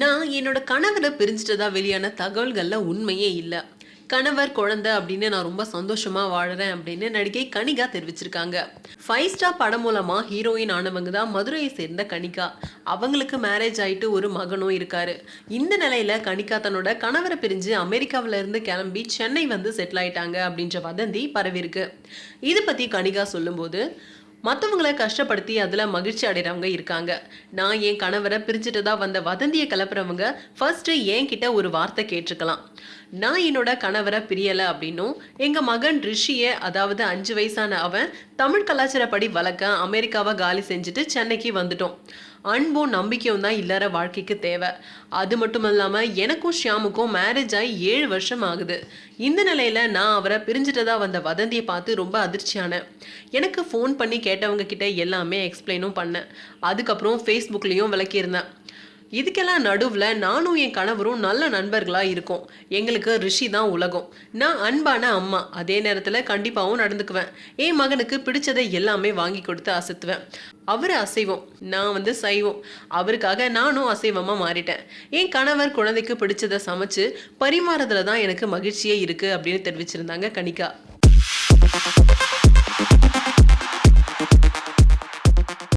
நான் என்னோட கணவரை பிரிஞ்சிட்டதா வெளியான தகவல்களில் உண்மையே இல்லை. கணவர் குழந்தை அப்படின்னு நான் ரொம்ப சந்தோஷமா வாழறேன் அப்படின்னு நடிகை கனிகா தெரிவிச்சிருக்காங்க. ஃபைவ் ஸ்டார் படம் மூலமா ஹீரோயின் ஆனவங்க தான் மதுரையை சேர்ந்த கனிகா. அவங்களுக்கு மேரேஜ் ஆயிட்டு ஒரு மகனும் இருக்காரு. இந்த நிலையில கனிகா தன்னோட கணவரை பிரிஞ்சு அமெரிக்காவில இருந்து கிளம்பி சென்னை வந்து செட்டில் ஆயிட்டாங்க அப்படின்ற வதந்தி பரவிருக்கு இது பத்தி கனிகா சொல்லும்போது மற்றவங்கள கஷ்டப்படுத்தி அதில் மகிழ்ச்சி அடைகிறவங்க இருக்காங்க. நான் என் கணவரை பிரிச்சுட்டு தான் வந்த வதந்தியை கிளப்புறவங்க ஃபர்ஸ்ட்டு என்கிட்ட ஒரு வார்த்தை கேட்டிருக்கலாம். நான் என்னோட கணவரை பிரியலை அப்படின்னும் எங்கள் மகன் ரிஷியை அதாவது அஞ்சு வயசான அவன் தமிழ் கலாச்சாரப்படி வளர்க்க அமெரிக்காவை காலி செஞ்சுட்டு சென்னைக்கு வந்துட்டோம். அன்பும் நம்பிக்கையும் தான் இல்லற வாழ்க்கைக்கு தேவை. அது மட்டும் இல்லாமல் எனக்கும் ஷியாமுக்கும் மேரேஜ் ஆகி ஏழு வருஷம் ஆகுது. இந்த நிலையில் நான் அவரை பிரிஞ்சுட்டதா வந்த வதந்தியை பார்த்து ரொம்ப அதிர்ச்சியானேன். எனக்கு ஃபோன் பண்ணி கேட்டவங்க கிட்ட எல்லாமே எக்ஸ்பிளைனும் பண்ணேன். அதுக்கப்புறம் ஃபேஸ்புக்லேயும் விளக்கியிருந்தேன். இதுக்கெல்லாம் நடுவில் நானும் என் கணவரும் நல்ல நண்பர்களாக இருக்கோம். எங்களுக்கு ரிஷி தான் உலகம். நான் அன்பான அம்மா. அதே நேரத்தில் கண்டிப்பாகவும் நடந்துக்குவேன். என் மகனுக்கு பிடிச்சதை எல்லாமே வாங்கி கொடுத்து அசத்துவேன். அவர் அசைவம். நான் வந்து சைவம். அவருக்காக நானும் அசைவமாக மாறிட்டேன். என் கணவர் குழந்தைக்கு பிடிச்சதை சமைச்சு பரிமாறதுல தான் எனக்கு மகிழ்ச்சியே இருக்குது அப்படின்னு தெரிவிச்சிருந்தாங்க கனிகா.